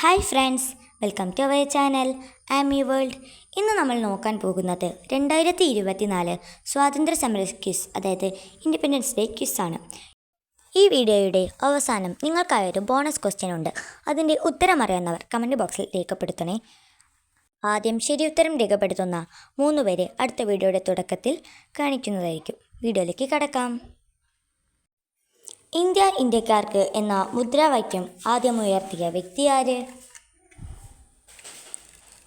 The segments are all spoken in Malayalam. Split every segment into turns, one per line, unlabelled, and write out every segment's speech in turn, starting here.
Hi friends welcome to our channel. Am E world. ഇന്ന് നമ്മൾ നോക്കാൻ പോകുന്നത് രണ്ടായിരത്തി ഇരുപത്തിനാല് സ്വാതന്ത്ര്യ സമര ക്വിസ് അതായത് ഇൻഡിപെൻഡൻസ് ഡേ ക്വിസ് ആണ്. ഈ വീഡിയോയുടെ അവസാനം നിങ്ങൾക്കായൊരു ബോണസ് ക്വസ്റ്റ്യൻ ഉണ്ട്. അതിന്റെ ഉത്തരം അറിയാവുന്നവർ കമന്റ് ബോക്സിൽ രേഖപ്പെടുത്തണേ. ആദ്യം ശരി ഉത്തരം രേഖപ്പെടുത്തുന്ന മൂന്ന് പേരെ അടുത്ത വീഡിയോയുടെ തുടക്കത്തിൽ കാണിക്കുന്നതായിരിക്കും. വീഡിയോയിലേക്ക് കടക്കാം. ഇന്ത്യ ഇന്ത്യക്കാർക്ക് എന്ന മുദ്രാവാക്യം ആദ്യമുയർത്തിയ വ്യക്തി ആര്?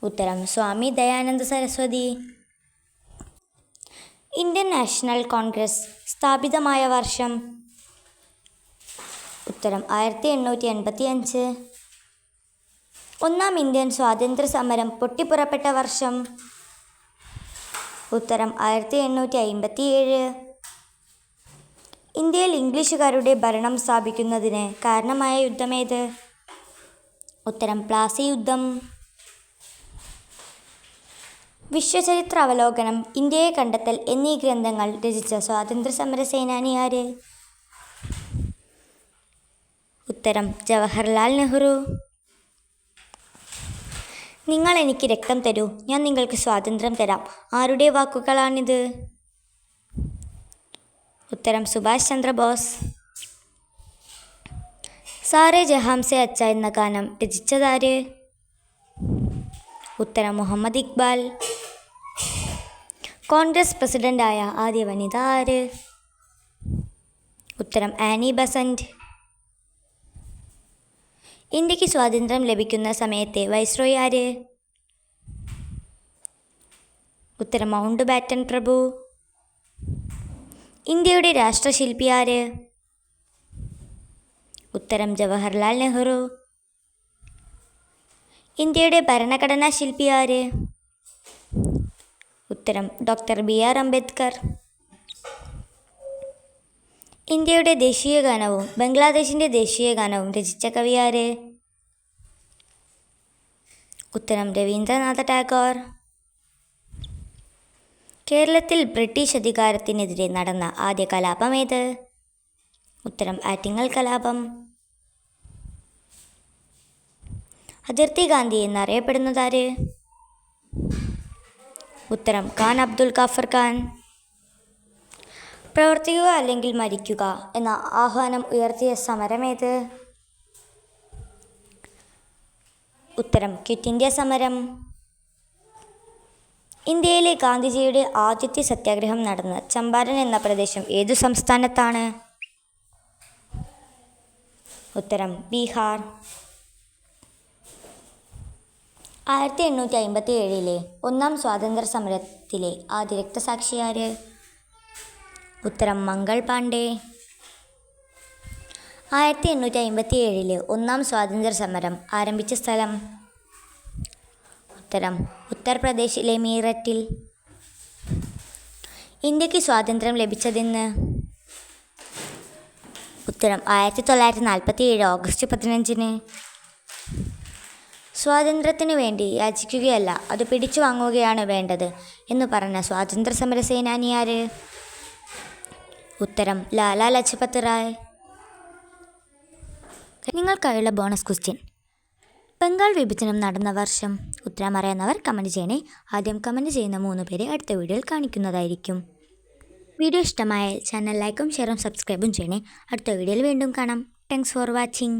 ഉത്തരം Swami Dayananda Saraswati. Indian National Congress സ്ഥാപിതമായ വർഷം. ഉത്തരം ആയിരത്തി എണ്ണൂറ്റി എൺപത്തി അഞ്ച് ഒന്നാം ഇന്ത്യൻ സ്വാതന്ത്ര്യ സമരം പൊട്ടിപ്പുറപ്പെട്ട വർഷം. ഉത്തരം ആയിരത്തി എണ്ണൂറ്റി അയിമ്പത്തി ഏഴ് ഇന്ത്യയിൽ ഇംഗ്ലീഷുകാരുടെ ഭരണം സ്ഥാപിക്കുന്നതിന് കാരണമായ യുദ്ധമേത്? ഉത്തരം പ്ലാസി യുദ്ധം. വിശ്വചരിത്ര അവലോകനം ഇന്ത്യയെ കണ്ടെത്തൽ എന്നീ ഗ്രന്ഥങ്ങൾ രചിച്ച സ്വാതന്ത്ര്യ സമര ഉത്തരം ജവഹർലാൽ നെഹ്റു. നിങ്ങൾ എനിക്ക് രക്തം തരൂ ഞാൻ നിങ്ങൾക്ക് സ്വാതന്ത്ര്യം തരാം. ആരുടെ വാക്കുകളാണിത്? ഉത്തരം സുഭാഷ് ചന്ദ്രബോസ്. സാറേ ജഹാംസെ അച്ച എന്ന ഗാനം രചിച്ചതാര്? ഉത്തരം മുഹമ്മദ് ഇക്ബാൽ. കോൺഗ്രസ് പ്രസിഡന്റായ ആദ്യ വനിത ആര്? ഉത്തരം ആനി ബസന്റ്. ഇന്ത്യയ്ക്ക് സ്വാതന്ത്ര്യം ലഭിക്കുന്ന സമയത്തെ വൈസ്രോയ് ആര്? ഉത്തരം മൗണ്ട് ബാറ്റൻ പ്രഭു. ഇന്ത്യയുടെ രാഷ്ട്രശില്പി ആര്? ഉത്തരം ജവഹർലാൽ നെഹ്റു. ഇന്ത്യയുടെ ഭരണഘടനാ ശില്പി ആര്? ഉത്തരം ഡോക്ടർ ബി ആർ അംബേദ്കർ. ഇന്ത്യയുടെ ദേശീയ ഗാനവും ബംഗ്ലാദേശിന്റെ ദേശീയ ഗാനവും രചിച്ച കവി ആര്? ഉത്തരം രവീന്ദ്രനാഥ ടാഗോർ. കേരളത്തിൽ ബ്രിട്ടീഷ് അധികാരത്തിനെതിരെ നടന്ന ആദ്യ കലാപം ഏത്? ഉത്തരം ആറ്റിങ്ങൽ കലാപം. അതിർത്തി ഗാന്ധി എന്നറിയപ്പെടുന്നതാര് ഉത്തരം ഖാൻ അബ്ദുൽ ഖാഫർ ഖാൻ. പ്രവർത്തിക്കുക അല്ലെങ്കിൽ മരിക്കുക എന്ന ആഹ്വാനം ഉയർത്തിയ സമരമേത് ഉത്തരം ക്വിറ്റ് ഇന്ത്യ സമരം. ഇന്ത്യയിലെ ഗാന്ധിജിയുടെ ആദ്യത്തെ സത്യാഗ്രഹം നടന്ന ചമ്പാരൻ എന്ന പ്രദേശം ഏതു സംസ്ഥാനത്താണ്? ഉത്തരം ബീഹാർ. ആയിരത്തി എണ്ണൂറ്റി അമ്പത്തി ഏഴിലെ ഒന്നാം സ്വാതന്ത്ര്യ സമരത്തിലെ ആദ്യ രക്തസാക്ഷിയാര്? ഉത്തരം മംഗൾ പാണ്ഡെ. ആയിരത്തി എണ്ണൂറ്റി അമ്പത്തി ഏഴിലെ ഒന്നാം സ്വാതന്ത്ര്യ സമരം ആരംഭിച്ച സ്ഥലം? ഉത്തരം. ഉത്തർപ്രദേശിലെ മീററ്റിൽ ഇന്ത്യയ്ക്ക് സ്വാതന്ത്ര്യം ലഭിച്ചതെന്ന് ഉത്തരം. ആയിരത്തി തൊള്ളായിരത്തി നാൽപ്പത്തി ഏഴ് ഓഗസ്റ്റ് പതിനഞ്ചിന് സ്വാതന്ത്ര്യത്തിനു വേണ്ടി യാചിക്കുകയല്ല അത് പിടിച്ചു വാങ്ങുകയാണ് വേണ്ടത് എന്ന് പറഞ്ഞ സ്വാതന്ത്ര്യ സമര സേനാനിയാര്? ഉത്തരം. ലാലാ ലജ്പത് റായ്. നിങ്ങൾക്കായുള്ള ബോണസ് ക്വസ്റ്റ്യൻ. ബംഗാൾ വിഭജനം നടന്ന വർഷം. ഉത്തരം അറിയാവുന്നവർ കമന്റ് ചെയ്യണേ. ആദ്യം കമന്റ് ചെയ്യുന്ന മൂന്ന് പേരെ അടുത്ത വീഡിയോയിൽ കാണിക്കുന്നതായിരിക്കും. വീഡിയോ ഇഷ്ടമായാൽ ചാനൽ ലൈക്കും ഷെയറും സബ്സ്ക്രൈബും ചെയ്യണേ. അടുത്ത വീഡിയോയിൽ വീണ്ടും കാണാം. Thanks for watching